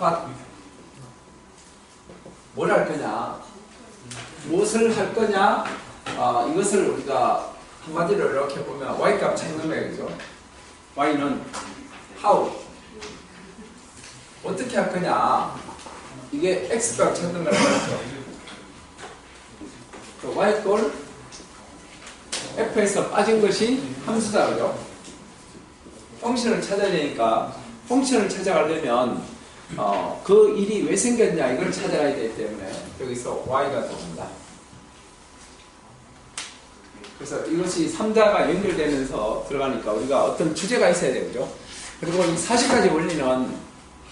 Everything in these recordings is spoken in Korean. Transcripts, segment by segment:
what 뭘 할 거냐? 무엇을 할 거냐? 아, 이것을 우리가 한마디로 이렇게 보면 y 값 찾는 거예요 y는 how. 어떻게 할 거냐? 이게 x 값 찾는 거라고 그 y 꼴? F에서 빠진 것이 함수다 그죠? 펑션을 찾아야 되니까 펑션을 찾아가려면 어, 그 일이 왜 생겼냐 이걸 찾아가야 되기 때문에 여기서 y가 들어옵니다. 그래서 이것이 3자가 연결되면서 들어가니까 우리가 어떤 주제가 있어야 되죠. 그리고 이 40가지 원리는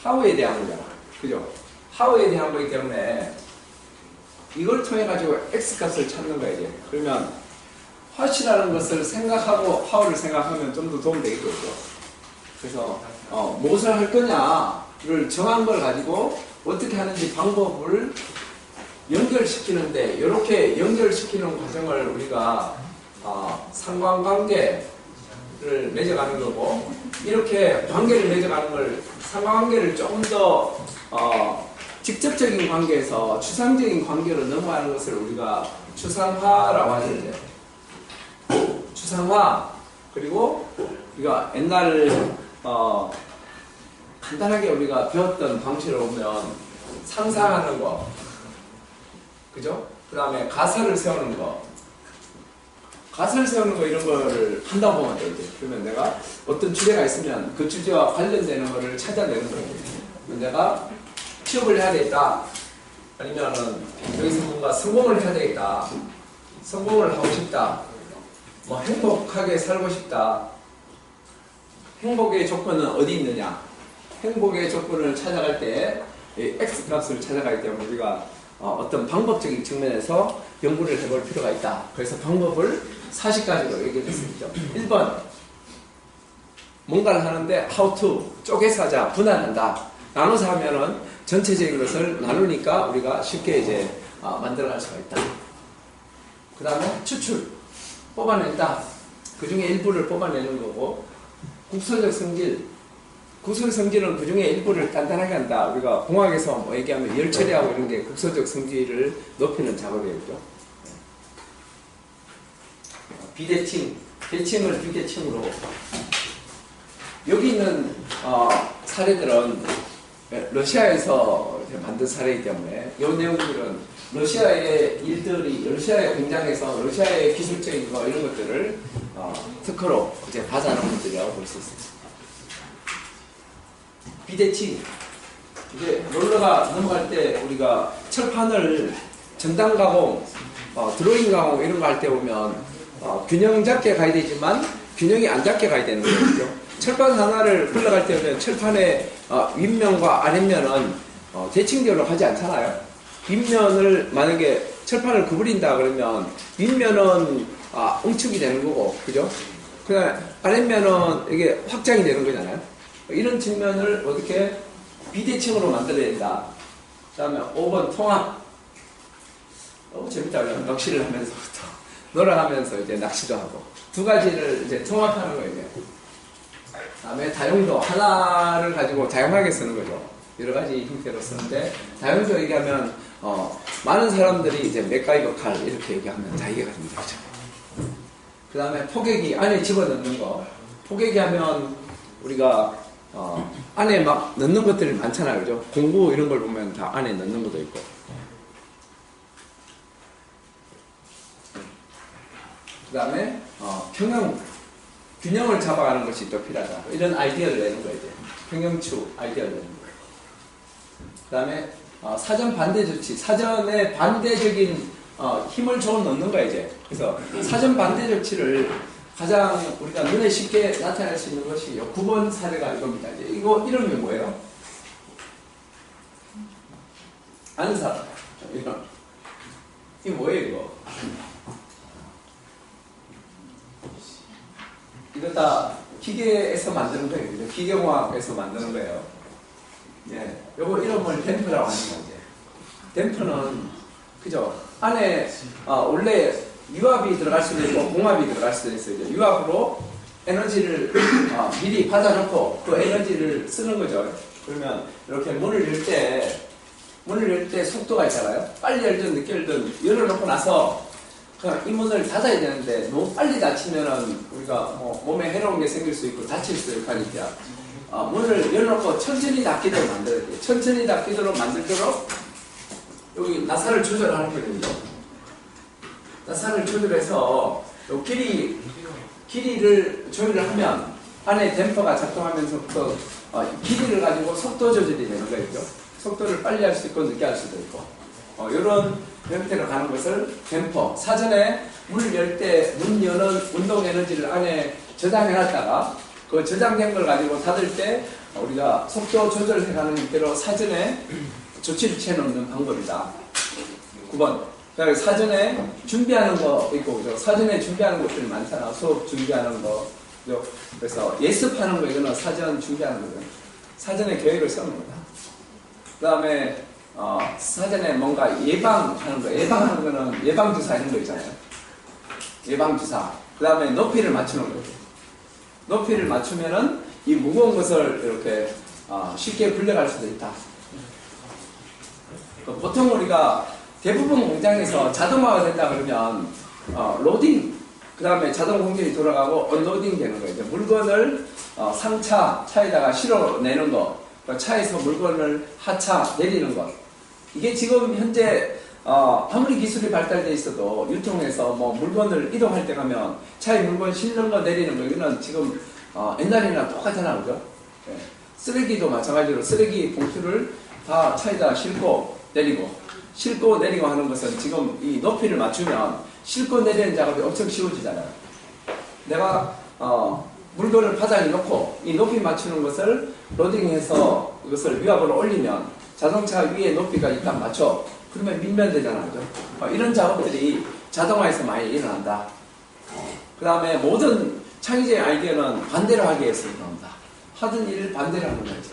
how에 대한 거잖아. 그죠? how에 대한 거기 때문에 이걸 통해 가지고 x 값을 찾는 거야 이제. 그러면 what이라는 것을 생각하고 how를 생각하면 좀 더 도움 되겠죠. 그래서 어, 무엇을 할 거냐 를 정한 걸 가지고 어떻게 하는지 방법을 연결시키는데 이렇게 연결시키는 과정을 우리가 어, 상관관계를 맺어가는 거고 이렇게 관계를 맺어가는 걸 상관관계를 조금 더 어, 직접적인 관계에서 추상적인 관계로 넘어가는 것을 우리가 추상화라고 하는데 추상화. 그리고 우리가 옛날 어, 간단하게 우리가 배웠던 방식으로 보면 상상하는 거, 그죠? 그 다음에 가설을 세우는 거, 가설을 세우는 거 이런 거를 한다고 보면 돼, 이제. 그러면 내가 어떤 주제가 있으면 그 주제와 관련되는 거를 찾아내는 거예요. 내가 취업을 해야 되겠다. 아니면은 여기서 뭔가 성공을 해야 되겠다. 성공을 하고 싶다. 뭐 행복하게 살고 싶다. 행복의 조건은 어디 있느냐? 행복의 조건을 찾아갈 때이 x 값을 찾아가기 때문에 우리가 어, 떤 방법적인 측면에서 연구를 해볼 필요가 있다. 그래서 방법을 40가지로 얘기했습니다. 1번 뭔가를 하는데 how to 쪼개서 하자 분할한다. 나눠서 하면은 전체적인 것을 나누니까 우리가 쉽게 이제 어, 만들어갈 수가 있다. 그 다음에 추출 뽑아낸다. 그 중에 일부를 뽑아내는 거고 국소적 성질 국소적 성질은 그 중에 일부를 단단하게 한다. 우리가 공학에서 뭐 얘기하면 열 처리하고 이런 게 국소적 성질을 높이는 작업이었죠. 비대칭, 대칭을 비대칭으로 여기 있는 어, 사례들은 러시아에서 만든 사례이기 때문에 이 내용들은 러시아의 일들이 러시아의 공장에서 러시아의 기술적인 거 이런 것들을 어, 특허로 이제 받아놓은 것들이라고 볼 수 있습니다. 비대칭 이제 롤러가 넘어갈 때 우리가 철판을 전단 가공, 어, 드로잉 가공 이런 거 할 때 보면 어, 균형 잡게 가야 되지만 균형이 안 잡게 가야 되는 거죠. 철판 하나를 흘러갈 때 보면 철판의 어, 윗면과 아랫면은 어, 대칭적으로 가지 않잖아요. 윗면을 만약에 철판을 구부린다 그러면 윗면은 아, 응축이 되는 거고, 그죠? 그냥 아랫면은 이게 확장이 되는 거잖아요. 이런 측면을 어떻게 비대칭으로 만들어야 된다. 그 다음에 5번 통합. 너무 재밌다. 그냥 낚시를 하면서부터. 놀아가면서 이제 낚시도 하고. 두 가지를 이제 통합하는 거예요. 그 다음에 다용도. 하나를 가지고 다양하게 쓰는 거죠. 여러 가지 형태로 쓰는데, 다용도 얘기하면, 어, 많은 사람들이 이제 맥가이버 칼 이렇게 얘기하면 다 이해가 됩니다. 그 다음에 포개기 안에 집어넣는 거. 포개기 하면 우리가 어, 안에 막 넣는 것들이 많잖아요. 그죠? 공구 이런 걸 보면 다 안에 넣는 것도 있고. 그 다음에 어, 평형, 균형을 잡아가는 것이 또 필요하다. 이런 아이디어를 내는 거예요. 이제. 평형추 아이디어를 내는 거예요. 그 다음에 어, 사전 반대 조치, 사전에 반대적인 어, 힘을 조금 넣는 거야 이제. 그래서 사전 반대 조치를 가장 우리가 눈에 쉽게 나타낼 수 있는 것이 9번 사례가 이겁니다. 이거 이름이 뭐예요? 아는 사람. 이런. 이게 뭐예요 이거? 이거 다 기계에서 만드는 거예요. 기계공학에서 만드는 거예요. 예. 요거 이름을 댐프라고 하는 거죠. 댐프는 그죠? 안에 어, 원래 유압이 들어갈 수도 있고 공압이 들어갈 수도 있어요. 유압으로 에너지를 어, 미리 받아놓고 그 에너지를 쓰는 거죠. 그러면 이렇게 문을 열 때 문을 열 때 속도가 있잖아요. 빨리 열든 늦게 열든 열어놓고 나서 그냥 이 문을 닫아야 되는데 너무 빨리 닫히면은 우리가 뭐 몸에 해로운 게 생길 수 있고 다칠 수 있고 하니까 어, 문을 열어놓고 천천히 닫히도록 만들어야 돼요. 천천히 닫히도록 만들도록 여기 나사를 조절하는 거거든요. 나사를 조절해서 요 길이 길이를 조절을 하면 안에 댐퍼가 작동하면서부터 어, 길이를 가지고 속도 조절이 되는 거죠. 속도를 빨리 할 수 있고 늦게 할 수도 있고 어, 이런 형태로 가는 것을 댐퍼 사전에 물 열 때 문 여는 운동 에너지를 안에 저장해 놨다가 그 저장된 걸 가지고 닫을 때 우리가 속도 조절해 가는 형태로 사전에 조치를 취해 놓는 방법이다. 9번 그다음에 사전에 준비하는 거 있고 그죠? 사전에 준비하는 것들이 많잖아. 수업 준비하는 거. 그죠? 그래서 예습하는 거 이거는 사전 준비하는 거죠. 사전에 계획을 세우는 거다. 그다음에 어, 사전에 뭔가 예방하는 거. 예방하는 거는 예방 주사 이런 거 있잖아요. 예방 주사. 그다음에 높이를 맞추는 거죠. 높이를 맞추면은 이 무거운 것을 이렇게 어, 쉽게 굴려갈 수도 있다. 그 보통 우리가 대부분 공장에서 자동화가 된다 그러면 어, 로딩 그 다음에 자동 공정이 돌아가고 언로딩 되는 거예요. 물건을 어, 상차 차에다가 실어내는 거, 그 차에서 물건을 하차 내리는 것. 이게 지금 현재 어, 아무리 기술이 발달돼 있어도 유통에서 뭐 물건을 이동할 때 가면 차에 물건 실는 거 내리는 거 이거는 지금 어, 옛날이랑 똑같잖아 그죠? 예. 쓰레기도 마찬가지로 쓰레기 봉투를 다 차에다 싣고 내리고 싣고 내리고 하는 것은 지금 이 높이를 맞추면 싣고 내리는 작업이 엄청 쉬워지잖아요. 내가 어, 물건을 바닥에 놓고 이 높이 맞추는 것을 로딩해서 이것을 위압으로 올리면 자동차 위에 높이가 일단 맞춰. 그러면 밀면 되잖아. 그죠? 어, 이런 작업들이 자동화에서 많이 일어난다. 그 다음에 모든 창의적인 아이디어는 반대로 하기 위해서 일어난다. 하던 일을 반대로 하는 거지.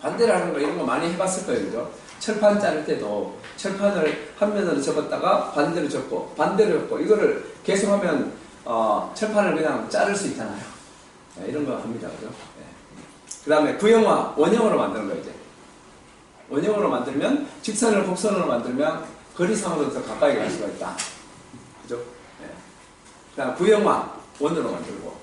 반대로 하는 거 이런 거 많이 해봤을 거예요. 그죠? 철판 자를 때도 철판을 한 면으로 접었다가 반대로 접고 반대로 접고 이거를 계속 하면 어, 철판을 그냥 자를 수 있잖아요. 네, 이런 거 합니다. 그죠? 네. 그 다음에 구형화, 원형으로 만드는 거 이제. 원형으로 만들면 직선을 곡선으로 만들면 거리상으로 더 가까이 갈 수가 있다. 그죠? 네. 그 다음 구형화, 원으로 만들고.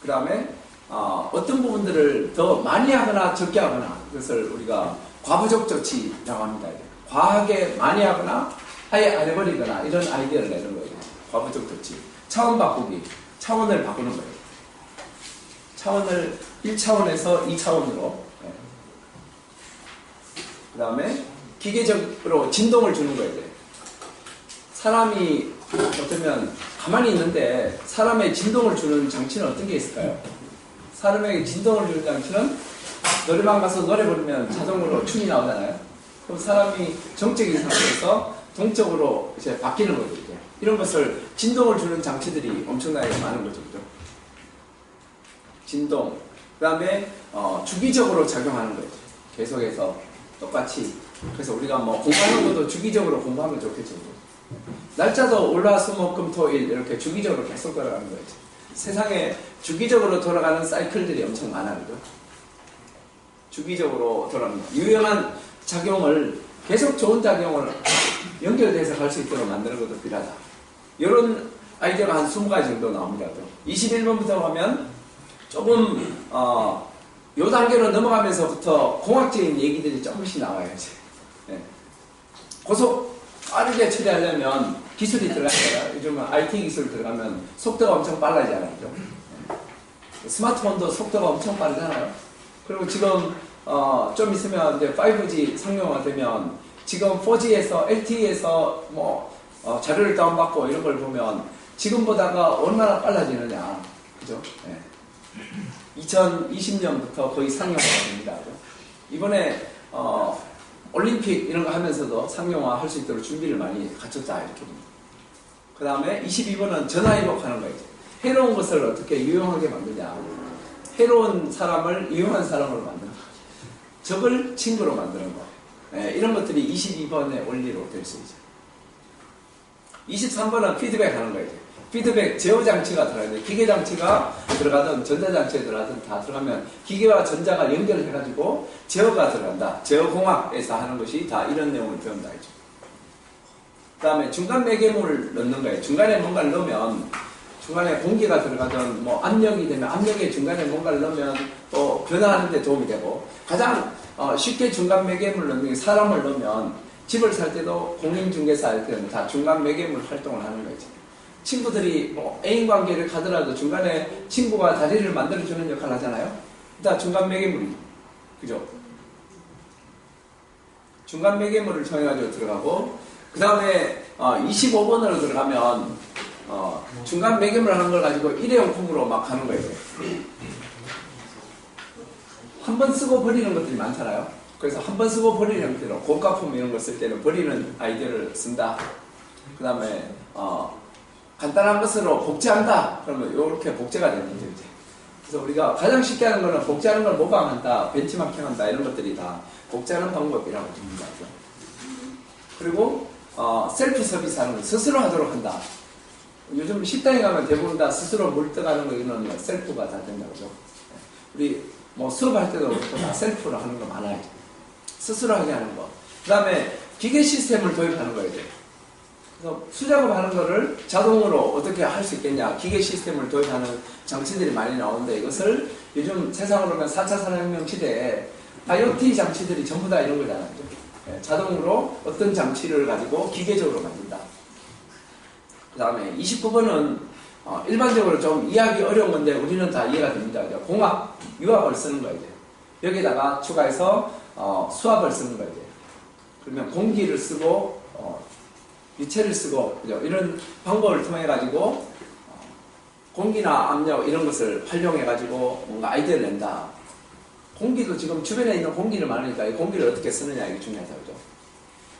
그 다음에 어, 어떤 부분들을 더 많이 하거나 적게 하거나 그것을 우리가 과부적 조치라고 합니다. 과하게 많이 하거나 아예 안 해버리거나 이런 아이디어를 내는 거예요. 과부적 조치. 차원 바꾸기. 차원을 바꾸는 거예요. 차원을 1차원에서 2차원으로. 그 다음에 기계적으로 진동을 주는 거예요. 사람이 어쩌면 가만히 있는데 사람의 진동을 주는 장치는 어떤 게 있을까요? 사람에게 진동을 주는 장치는 노래방 가서 노래 부르면 자동으로 춤이 나오잖아요. 그럼 사람이 정적인 상태에서 동적으로 이제 바뀌는 거죠. 이런 것을 진동을 주는 장치들이 엄청나게 많은 거죠. 진동. 그 다음에 어, 주기적으로 작용하는 거죠. 계속해서 똑같이. 그래서 우리가 뭐 공부하는 것도 주기적으로 공부하면 좋겠죠. 날짜도 올라 수 목 금 토 일 이렇게 주기적으로 계속 돌아가는 거죠. 세상에 주기적으로 돌아가는 사이클들이 엄청 많아요. 주기적으로 거. 유용한 작용을 계속 좋은 작용을 연결돼서 갈 수 있도록 만드는 것도 필요하다. 이런 아이디어가 한 20가지 정도 나옵니다. 21번부터 가면 조금 어, 요 단계로 넘어가면서부터 공학적인 얘기들이 조금씩 나와야지. 예. 고속 빠르게 처리하려면 기술이 들어가요. 요즘은 IT 기술 들어가면 속도가 엄청 빨라지잖아요. 스마트폰도 속도가 엄청 빠르잖아요. 그리고 지금 어, 좀 있으면 이제 5G 상용화 되면 지금 4G에서 LTE에서 뭐 어, 자료를 다운받고 이런 걸 보면 지금보다가 얼마나 빨라지느냐. 그죠? 예. 2020년부터 거의 상용화가 됩니다. 이번에 어, 올림픽 이런 거 하면서도 상용화 할 수 있도록 준비를 많이 갖췄다 이렇게 봅니다. 그 다음에 22번은 전화 회복하는 거예요. 해로운 것을 어떻게 유용하게 만드냐. 해로운 사람을 유용한 사람으로 만드는 거. 적을 친구로 만드는 거. 예, 이런 것들이 22번의 원리로 될 수 있죠. 23번은 피드백 하는 거예요. 피드백 제어 장치가 들어가야 기계 장치가 들어가든 전자 장치에 들어가든 다 들어가면 기계와 전자가 연결을 해가지고 제어가 들어간다. 제어 공학에서 하는 것이 다 이런 내용을 배운다 했죠. 그 다음에 중간 매개물을 넣는 거예요. 중간에 뭔가를 넣으면 중간에 공기가 들어가든 뭐 압력이 되면 압력에 중간에 뭔가를 넣으면 또 변화하는 데 도움이 되고 가장 어, 쉽게 중간 매개물 넣는 게 사람을 넣으면 집을 살 때도 공인중개사 할 때는 다 중간 매개물 활동을 하는 거죠. 친구들이 뭐 애인 관계를 가더라도 중간에 친구가 다리를 만들어주는 역할을 하잖아요. 다 중간 매개물이죠. 그죠? 중간 매개물을 통해가지고 들어가고 그 다음에 어, 25번으로 들어가면 어, 중간 매개물 하는 걸 가지고 일회용품으로 막 하는 거예요. 한 번 쓰고 버리는 것들이 많잖아요. 그래서 한 번 쓰고 버리는 형태로 고가품 이런 걸 쓸 때는 버리는 아이디어를 쓴다. 그 다음에 어, 간단한 것으로 복제한다. 그러면 이렇게 복제가 되는 거죠. 이제. 그래서 우리가 가장 쉽게 하는 거는 복제하는 걸 모방한다, 벤치마킹한다 이런 것들이 다 복제하는 방법이라고 봅니다. 그리고 어, 셀프 서비스 하는 거 스스로 하도록 한다. 요즘 식당에 가면 대부분 다 스스로 물 떠가는 거 이런 셀프가 다 된다고 죠 우리 뭐 수업할 때도 다 셀프로 하는 거 많아요. 스스로 하게 하는 거. 그 다음에 기계 시스템을 도입하는 거예요. 그래서 수작업 하는 거를 자동으로 어떻게 할 수 있겠냐. 기계 시스템을 도입하는 장치들이 많이 나오는데 이것을 요즘 세상으로 보면 4차 산업혁명 시대에 IoT 장치들이 전부 다 이런 거잖아요. 예, 자동으로 어떤 장치를 가지고 기계적으로 만든다. 그 다음에 29번은 어, 일반적으로 좀 이해하기 어려운 건데 우리는 다 이해가 됩니다. 공학, 유학을 쓰는 거예요. 여기다가 추가해서 어, 수압을 쓰는 거예요. 그러면 공기를 쓰고 어, 유체를 쓰고 그죠? 이런 방법을 통해 가지고 어, 공기나 압력 이런 것을 활용해 가지고 뭔가 아이디어를 낸다. 공기도 지금 주변에 있는 공기를 많으니까 이 공기를 어떻게 쓰느냐 이게 중요하다 그죠?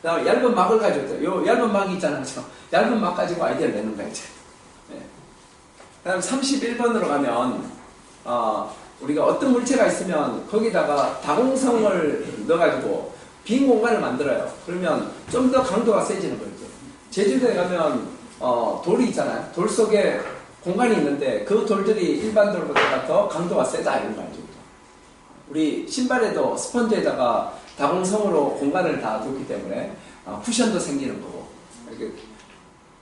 그다음에 얇은 막을 가지고 요 얇은 막이 있잖아요. 얇은 막 가지고 아이디어를 내는 거야 이제. 네. 그다음 31번으로 가면 어, 우리가 어떤 물체가 있으면 거기다가 다공성을 넣어가지고 빈 공간을 만들어요. 그러면 좀 더 강도가 세지는 거죠. 제주도에 가면 어, 돌이 있잖아요. 돌 속에 공간이 있는데 그 돌들이 일반 돌보다 더 강도가 세다 이런 거 알죠. 우리 신발에도 스펀지에다가 다공성으로 공간을 다 뒀기 때문에 어, 쿠션도 생기는 거고 이렇게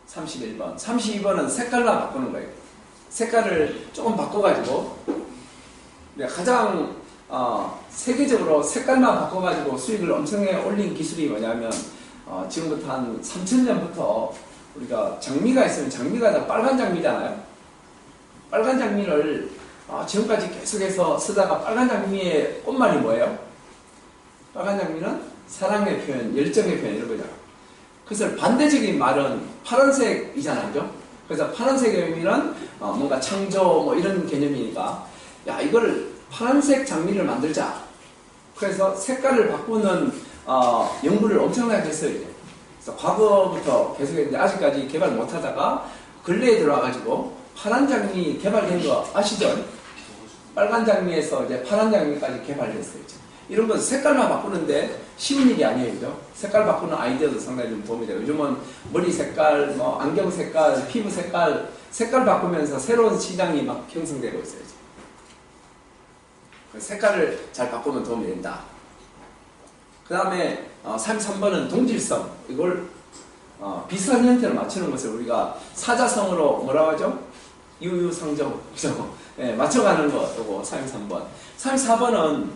31번. 32번은 색깔만 바꾸는 거예요. 색깔을 조금 바꿔가지고 가장 어, 세계적으로 색깔만 바꿔가지고 수익을 엄청나게 올린 기술이 뭐냐면 어, 지금부터 한 3천년부터 우리가 장미가 있으면 장미가 다 빨간 장미잖아요. 빨간 장미를 어, 지금까지 계속해서 쓰다가 빨간 장미의 꽃말이 뭐예요? 빨간 장미는 사랑의 표현, 열정의 표현 이런 거잖아. 그래서 반대적인 말은 파란색이잖아요. 그래서 파란색의 의미는 어, 뭔가 창조 뭐 이런 개념이니까 야 이걸 파란색 장미를 만들자. 그래서 색깔을 바꾸는 어, 연구를 엄청나게 했어요. 이제. 그래서 과거부터 계속했는데 아직까지 개발 못하다가 근래에 들어와가지고 파란 장미 개발된 거 아시죠? 빨간 장미에서 이제 파란 장미까지 개발됐어요. 이제. 이런 건 색깔만 바꾸는데 쉬운 일이 아니에요. 색깔 바꾸는 아이디어도 상당히 좀 도움이 돼요. 요즘은 머리 색깔, 뭐 안경 색깔, 피부 색깔, 색깔 바꾸면서 새로운 시장이 막 형성되고 있어요. 색깔을 잘 바꾸면 도움이 된다. 그 다음에 어, 33번은 동질성. 이걸 어, 비슷한 형태로 맞추는 것을 우리가 사자성으로 뭐라고 하죠? 유유상정. 그죠? 네, 맞춰가는 거, 요거 33번. 34번은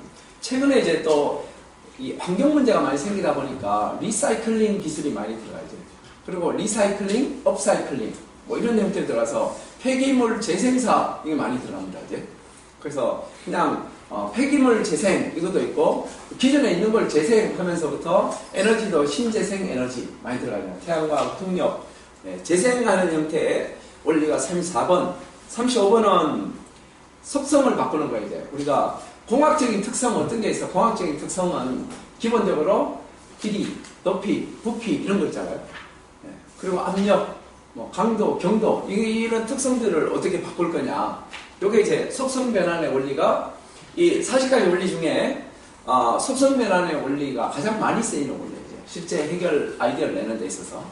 최근에 이제 또이 환경 문제가 많이 생기다 보니까 리사이클링 기술이 많이 들어가죠. 그리고 리사이클링, 업사이클링 뭐 이런 형태로 들어가서 폐기물 재생사 이게 많이 들어갑니다. 이제. 그래서 그냥 어, 폐기물 재생 이것도 있고 기존에 있는 걸 재생하면서부터 에너지도 신재생 에너지 많이 들어가요. 태양광, 풍력 네, 재생하는 형태의 원리가 34번, 35번은 속성을 바꾸는 거예요. 이제 우리가 공학적인 특성 어떤 게 있어? 공학적인 특성은 기본적으로 길이, 높이, 부피 이런 거 있잖아요. 네. 그리고 압력, 뭐 강도, 경도 이런 특성들을 어떻게 바꿀 거냐. 요게 이제 속성 변환의 원리가 이 40가지 원리 중에 어, 속성 변환의 원리가 가장 많이 쓰이는 원리죠. 실제 해결 아이디어를 내는 데 있어서.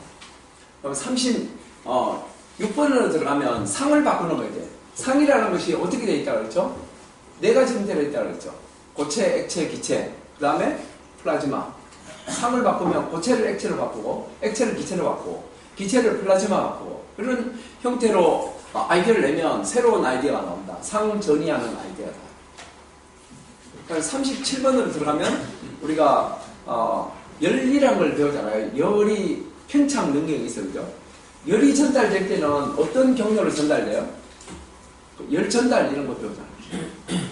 그럼 30, 어, 6번으로 들어가면 상을 바꾸는 거예요. 상이라는 것이 어떻게 되어 있다고 그랬죠? 네 가지 형태로 있다고 그랬죠. 고체, 액체, 기체. 그 다음에 플라즈마. 상을 바꾸면 고체를 액체로 바꾸고, 액체를 기체로 바꾸고, 기체를 플라즈마 바꾸고, 그런 형태로 어, 아이디어를 내면 새로운 아이디어가 나온다. 상전이하는 아이디어다. 그래서 37번으로 들어가면 우리가 어, 열이라는 걸 배우잖아요. 열이 편착 능력이 있어요. 그죠? 열이 전달될 때는 어떤 경로로 전달돼요? 그열 전달 이런 거 배우잖아요.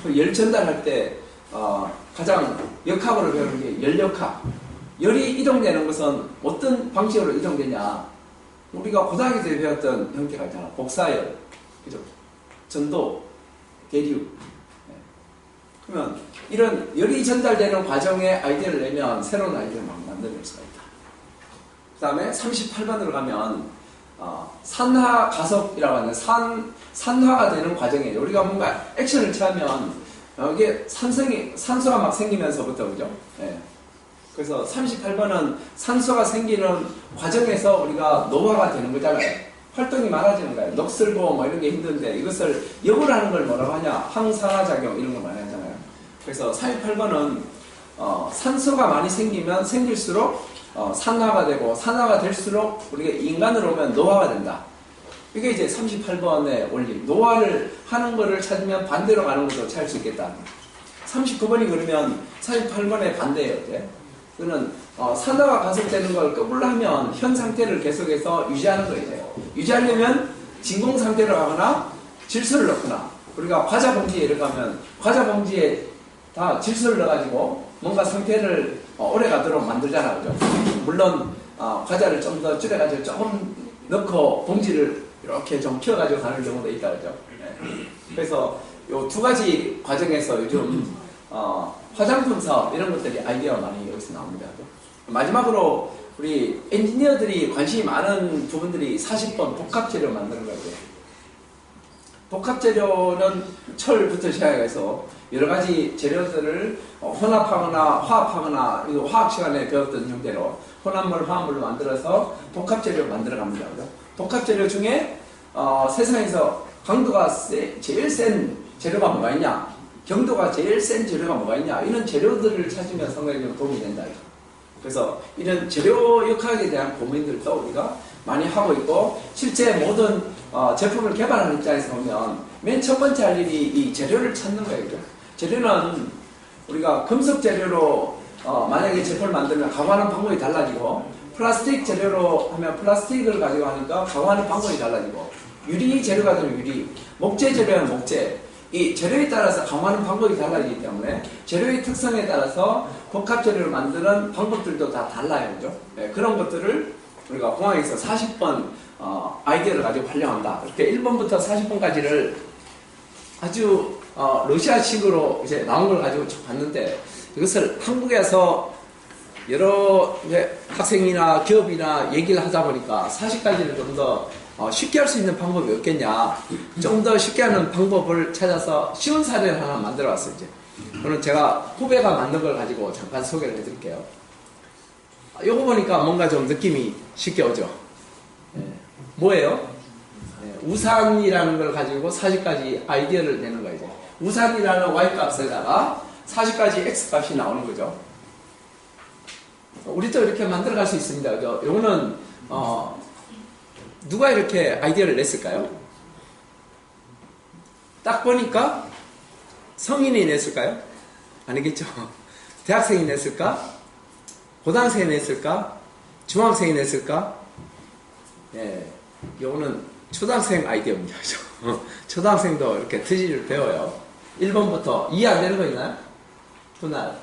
그열 전달할 때 어, 가장 역학으로 배우는 게 열역학. 열이 이동되는 것은 어떤 방식으로 이동되냐? 우리가 고등학교 때 배웠던 형태가 있잖아. 복사열, 그죠? 전도, 대류. 네. 그러면 이런 열이 전달되는 과정에 아이디어를 내면 새로운 아이디어를 막 만들어낼 수가 있다. 그 다음에 38번으로 가면 어, 산화 가속이라고 하는 산, 산화가 되는 과정이에요. 우리가 뭔가 액션을 취하면 어, 이게 산성이, 산소가 막 생기면서부터 그죠? 예. 그래서 38번은 산소가 생기는 과정에서 우리가 노화가 되는 거잖아요. 활동이 많아지는 거예요. 넋을보 뭐 이런 게 힘든데 이것을 역을 하는 걸 뭐라고 하냐? 항산화작용 이런 걸 많이 하잖아요. 그래서 38번은 어, 산소가 많이 생기면 생길수록 어, 산화가 되고 산화가 될수록 우리가 인간으로 오면 노화가 된다. 이게 이제 38번의 원리. 노화를 하는 거를 찾으면 반대로 가는 것도 찾을 수 있겠다. 39번이 그러면 48번의 반대예요. 이제. 그는 어, 산화가 가속되는 걸 거꾸로 하면 현 상태를 계속해서 유지하는 거예요. 유지하려면 진공 상태로 가거나 질소를 넣거나 우리가 과자 봉지에 이렇게 하면 과자 봉지에 다 질소를 넣어가지고 뭔가 상태를 어, 오래 가도록 만들잖아, 그죠? 물론 어, 과자를 좀 더 줄여가지고 조금 넣고 봉지를 이렇게 좀 키워가지고 가는 경우도 있다, 그죠? 네. 그래서 요 두 가지 과정에서 요즘 어, 화장품 사업 이런 것들이 아이디어가 많이 여기서 나옵니다. 마지막으로 우리 엔지니어들이 관심이 많은 부분들이 40번 복합재료 만드는 거예요. 복합 재료는 철부터 시작해서 여러 가지 재료들을 어, 혼합하거나 화합하거나 화학 시간에 배웠던 형태로 혼합물, 화합물로 만들어서 복합 재료 만들어 갑니다. 그죠? 복합 재료 중에 어, 세상에서 강도가 세, 제일 센 재료가 뭐가 있냐? 경도가 제일 센 재료가 뭐가 있냐? 이런 재료들을 찾으면 상당히 좀 도움이 된다. 그래서 이런 재료 역학에 대한 고민들도 우리가 많이 하고 있고 실제 모든 어, 제품을 개발하는 입장에서 보면 맨 첫 번째 할 일이 이 재료를 찾는 거예요. 재료는 우리가 금속 재료로 어, 만약에 제품을 만들면 가공하는 방법이 달라지고 플라스틱 재료로 하면 플라스틱을 가지고 하니까 가공하는 방법이 달라지고 유리 재료가 되면 유리, 목재 재료는 목재 이 재료에 따라서 가공하는 방법이 달라지기 때문에 재료의 특성에 따라서 복합 재료를 만드는 방법들도 다 달라요. 그죠? 네, 그런 것들을 우리가 공항에서 40번 어, 아이디어를 가지고 활용한다. 이렇게 1번부터 40번까지를 아주 어, 러시아식으로 이제 나온 걸 가지고 쭉 봤는데 이것을 한국에서 여러 학생이나 기업이나 얘기를 하다 보니까 40가지를 좀더 어, 쉽게 할 수 있는 방법이 없겠냐. 좀 더 쉽게 하는 방법을 찾아서 쉬운 사례를 하나 만들어 왔어요, 이제. 그럼 제가 후배가 만든 걸 가지고 잠깐 소개를 해 드릴게요. 요거 보니까 뭔가 좀 느낌이 쉽게 오죠. 예. 뭐예요? 예, 우산이라는 걸 가지고 40가지 아이디어를 내는 거예요. 우산이라는 y 값에다가 40가지 x 값이 나오는 거죠. 우리도 이렇게 만들어 갈 수 있습니다. 그죠? 요거는 어, 누가 이렇게 아이디어를 냈을까요? 딱 보니까 성인이 냈을까요? 아니겠죠. 대학생이 냈을까? 고등학생이 냈을까? 중학생이 냈을까? 예, 요거는 초등학생 아이디어입니다. 초등학생도 이렇게 트지를 배워요. 1번부터 이해 안 되는 거 있나요? 분할,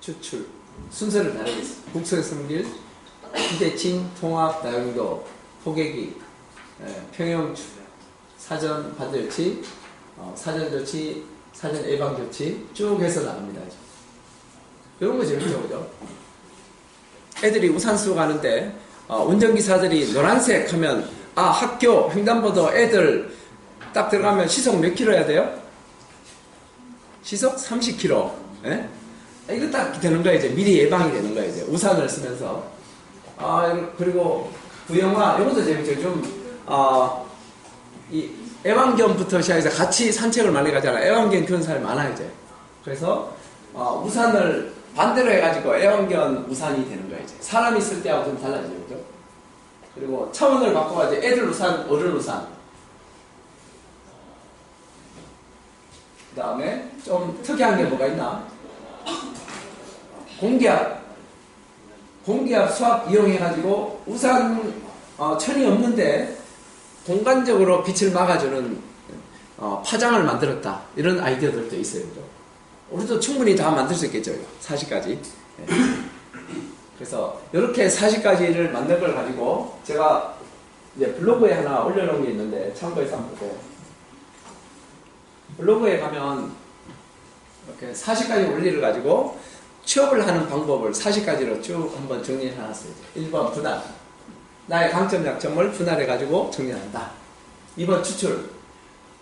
추출, 순서를 다르겠습니다. 국소의 승길, 휴대칭, 통합, 다용도, 포개기, 예, 평형, 사전 반대조치, 어, 사전 조치, 사전 예방 조치 쭉 해서 나갑니다. 이런 거 재밌죠, 그죠? 애들이 우산 쓰고 가는데 어, 운전기사들이 노란색 하면 아 학교 횡단보도 애들 딱 들어가면 시속 몇 킬로 해야 돼요? 시속 30킬로. 예? 이거 딱 되는 거예요. 이제 미리 예방이 되는 거예요. 이제 우산을 쓰면서 아, 그리고 부영화, 이것도 재밌죠. 좀, 어, 이 애완견부터 시작해서 같이 산책을 많이 가잖아요. 애완견 키우는 사람이 많아요, 이제. 그래서, 어, 우산을 반대로 해가지고 애완견 우산이 되는 거예요, 이제. 사람이 있을 때하고 좀 달라지죠, 그죠? 그리고 차원을 바꿔가지고 애들 우산, 어른 우산. 그 다음에 좀 특이한 게 뭐가 있나? 공기압. 공기압 수압 이용해가지고 우산 어, 천이 없는데 공간적으로 빛을 막아주는 어, 파장을 만들었다. 이런 아이디어들도 있어요. 그죠? 우리도 충분히 다 만들 수 있겠죠. 40가지. 그래서 이렇게 40가지를 만든 걸 가지고 제가 이제 블로그에 하나 올려놓은 게 있는데 참고해서 한번 보고 블로그에 가면 이렇게 40가지 원리를 가지고 취업을 하는 방법을 40가지로 쭉 한번 정리해 놨어요. 1번 분할. 나의 강점, 약점을 분할해 가지고 정리한다. 2번 추출.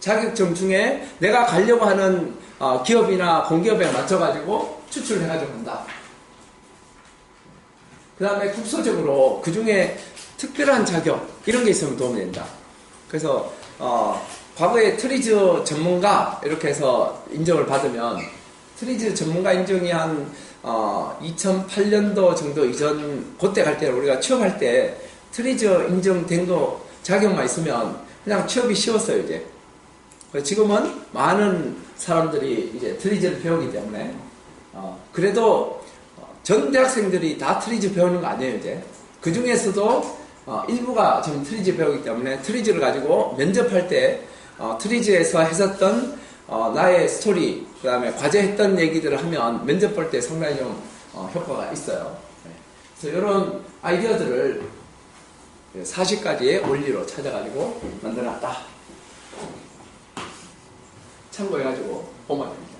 자격증 중에 내가 가려고 하는 어, 기업이나 공기업에 맞춰 가지고 추출해 가지고 한다. 그 다음에 국소적으로 그 중에 특별한 자격 이런 게 있으면 도움이 된다. 그래서 어, 과거에 트리즈 전문가 이렇게 해서 인정을 받으면 트리즈 전문가 인정이 한 어, 2008년도 정도 이전 그때 갈 때 우리가 취업할 때 트리즈 인정된 거 자격만 있으면 그냥 취업이 쉬웠어요 이제. 지금은 많은 사람들이 이제 트리즈를 배우기 때문에 어, 그래도 전 대학생들이 다 트리즈 배우는 거 아니에요 이제. 그 중에서도 어, 일부가 지금 트리즈 배우기 때문에 트리즈를 가지고 면접할 때 어, 트리즈에서 했었던 어, 나의 스토리, 그 다음에 과제했던 얘기들을 하면 면접 볼때 상당히 좀 어, 효과가 있어요. 네. 그래서 이런 아이디어들을 40가지의 원리로 찾아가지고 만들어놨다. 참고해가지고 보면 됩니다.